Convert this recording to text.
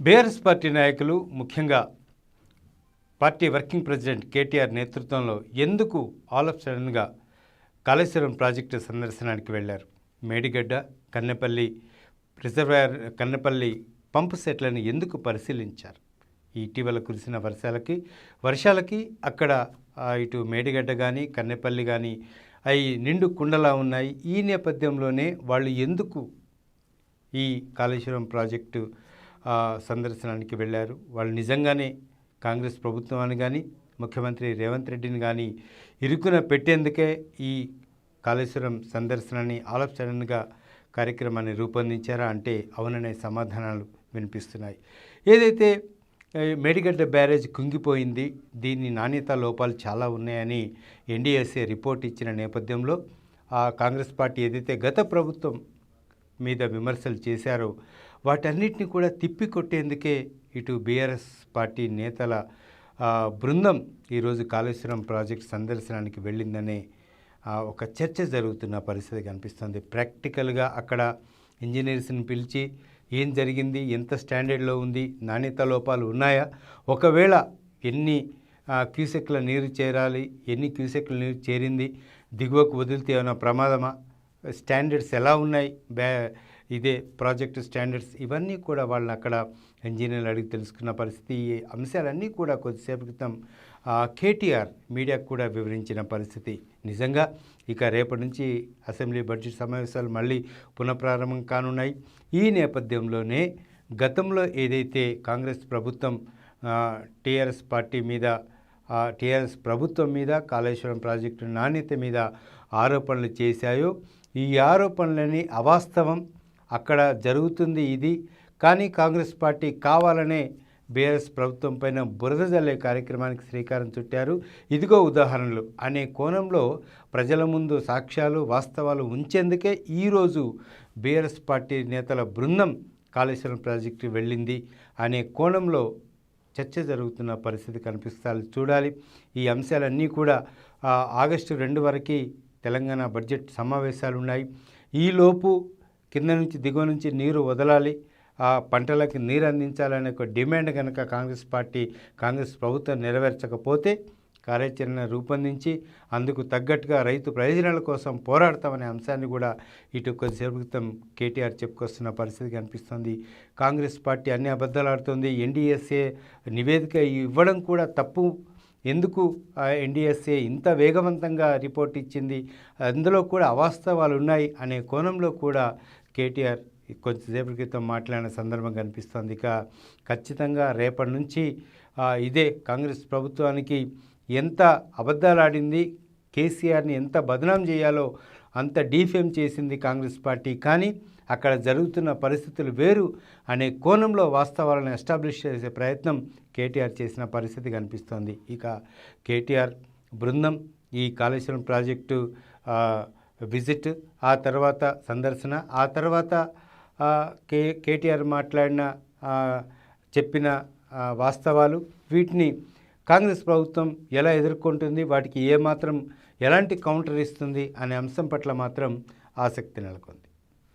BRS party నాయకులు ముఖ్యంగా party working president KTR నేతృత్వంలో ఎందుకు ఆల్ ఆఫ్ సడన్గా కాళేశ్వరం ప్రాజెక్టు సందర్శనానికి వెళ్ళారు మేడిగడ్డ కన్నెపల్లి రిజర్వాయర్ కన్నెపల్లి పంపు సెట్లను ఎందుకు పరిశీలించారు? ఇటీవల కురిసిన వర్షాలకి వర్షాలకి అక్కడ ఇటు మేడిగడ్డ కానీ కన్నెపల్లి కానీ అవి నిండు కుండలా ఉన్నాయి. ఈ నేపథ్యంలోనే వాళ్ళు ఎందుకు ఈ కాళేశ్వరం ప్రాజెక్టు సందర్శనానికి వెళ్ళారు. వాళ్ళు నిజంగానే కాంగ్రెస్ ప్రభుత్వాన్ని కానీ ముఖ్యమంత్రి రేవంత్ రెడ్డిని కానీ ఇరుకున పెట్టేందుకే ఈ కాళేశ్వరం సందర్శనాన్ని ఆలోచనగా కార్యక్రమాన్ని రూపొందించారా అంటే అవుననే సమాధానాలు వినిపిస్తున్నాయి. ఏదైతే మేడిగడ్డ బ్యారేజ్ కుంగిపోయింది దీని నాణ్యత లోపాలు చాలా ఉన్నాయని ఎన్డీఎస్ఏ రిపోర్ట్ ఇచ్చిన నేపథ్యంలో ఆ కాంగ్రెస్ పార్టీ ఏదైతే గత ప్రభుత్వం మీద విమర్శలు చేశారో వాటన్నిటిని కూడా తిప్పికొట్టేందుకే ఇటు బీఆర్ఎస్ పార్టీ నేతల బృందం ఈరోజు కాళేశ్వరం ప్రాజెక్ట్ సందర్శనానికి వెళ్ళిందనే ఒక చర్చ జరుగుతున్న పరిస్థితి కనిపిస్తుంది ప్రాక్టికల్గా అక్కడ ఇంజనీర్స్ని పిలిచి ఏం జరిగింది ఎంత స్టాండర్డ్లో ఉంది నాణ్యత లోపాలు ఉన్నాయా? ఒకవేళ ఎన్ని క్యూసెక్ల నీరు చేరాలి ఎన్ని క్యూసెక్ల నీరు చేరింది దిగువకు వదిలితే ఏమైనా ప్రమాదమా? స్టాండర్డ్స్ ఎలా ఉన్నాయి? బ్యా ఇదే ప్రాజెక్టు స్టాండర్డ్స్ ఇవన్నీ కూడా వాళ్ళని అక్కడ ఇంజనీర్లు అడిగి తెలుసుకున్న పరిస్థితి. ఈ అంశాలన్నీ కూడా కొద్దిసేపు క్రితం కేటీఆర్ మీడియాకు కూడా వివరించిన పరిస్థితి. నిజంగా ఇక రేపటి నుంచి అసెంబ్లీ బడ్జెట్ సమావేశాలు మళ్ళీ పునఃప్రారంభం కానున్నాయి. ఈ నేపథ్యంలోనే గతంలో ఏదైతే కాంగ్రెస్ ప్రభుత్వం టీఆర్ఎస్ పార్టీ మీద టీఆర్ఎస్ ప్రభుత్వం మీద కాళేశ్వరం ప్రాజెక్టు నాణ్యత మీద ఆరోపణలు చేశాయో ఈ ఆరోపణలని అవాస్తవం అక్కడ జరుగుతుంది ఇది. కానీ కాంగ్రెస్ పార్టీ కావాలనే బీఆర్ఎస్ ప్రభుత్వం పైన బురద జల్లే కార్యక్రమానికి శ్రీకారం చుట్టారు. ఇదిగో ఉదాహరణలు. అనే కోణంలో ప్రజల ముందు సాక్ష్యాలు వాస్తవాలు ఉంచేందుకే ఈరోజు బీఆర్ఎస్ పార్టీ నేతల బృందం కాళేశ్వరం ప్రాజెక్టు వెళ్ళింది అనే కోణంలో చర్చ జరుగుతున్న పరిస్థితి కనిపిస్తారు చూడాలి. ఈ అంశాలన్నీ కూడా ఆగస్టు రెండు వరకు తెలంగాణ బడ్జెట్ సమావేశాలు ఉన్నాయి ఈలోపు కింద నుంచి దిగువ నుంచి నీరు వదలాలి. ఆ పంటలకి నీరు అందించాలనే ఒక డిమాండ్ కనుక కాంగ్రెస్ పార్టీ కాంగ్రెస్ ప్రభుత్వం నెరవేర్చకపోతే కార్యాచరణ రూపొందించి అందుకు తగ్గట్టుగా రైతు ప్రయోజనాల కోసం పోరాడతామనే అంశాన్ని కూడా ఇటు కొద్దిసేపు క్రితం కేటీఆర్ చెప్పుకొస్తున్న పరిస్థితి కనిపిస్తుంది కాంగ్రెస్ పార్టీ అన్ని అబద్ధాలు ఆడుతుంది. ఎన్డీఎస్ఏ నివేదిక ఇవ్వడం కూడా తప్పు. ఎందుకు ఎన్డీఎస్ఏ ఇంత వేగవంతంగా రిపోర్ట్ ఇచ్చింది? అందులో కూడా అవాస్తవాలు ఉన్నాయి అనే కోణంలో కూడా కేటీఆర్ కొంచెంసేపటి క్రితం మాట్లాడిన సందర్భం కనిపిస్తుంది. ఇక ఖచ్చితంగా రేపటి నుంచి ఇదే కాంగ్రెస్ ప్రభుత్వానికి ఎంత అబద్ధాలు ఆడింది కేసీఆర్ని ఎంత బదనాం చేయాలో అంత డీఫేమ్ చేసింది కాంగ్రెస్ పార్టీ. కానీ అక్కడ జరుగుతున్న పరిస్థితులు వేరు అనే కోణంలో వాస్తవాలను ఎస్టాబ్లిష్ చేసే ప్రయత్నం కేటీఆర్ చేసిన పరిస్థితి కనిపిస్తోంది. ఇక కేటీఆర్ బృందం ఈ కాళేశ్వరం ప్రాజెక్టు విజిట్ ఆ తర్వాత సందర్శన ఆ తర్వాత కే కేటీఆర్ మాట్లాడిన చెప్పిన వాస్తవాలు వీటిని కాంగ్రెస్ ప్రభుత్వం ఎలా ఎదుర్కొంటుంది వాటికి ఏమాత్రం ఎలాంటి కౌంటర్ ఇస్తుంది అనే అంశం పట్ల మాత్రం ఆసక్తి నెలకొంది.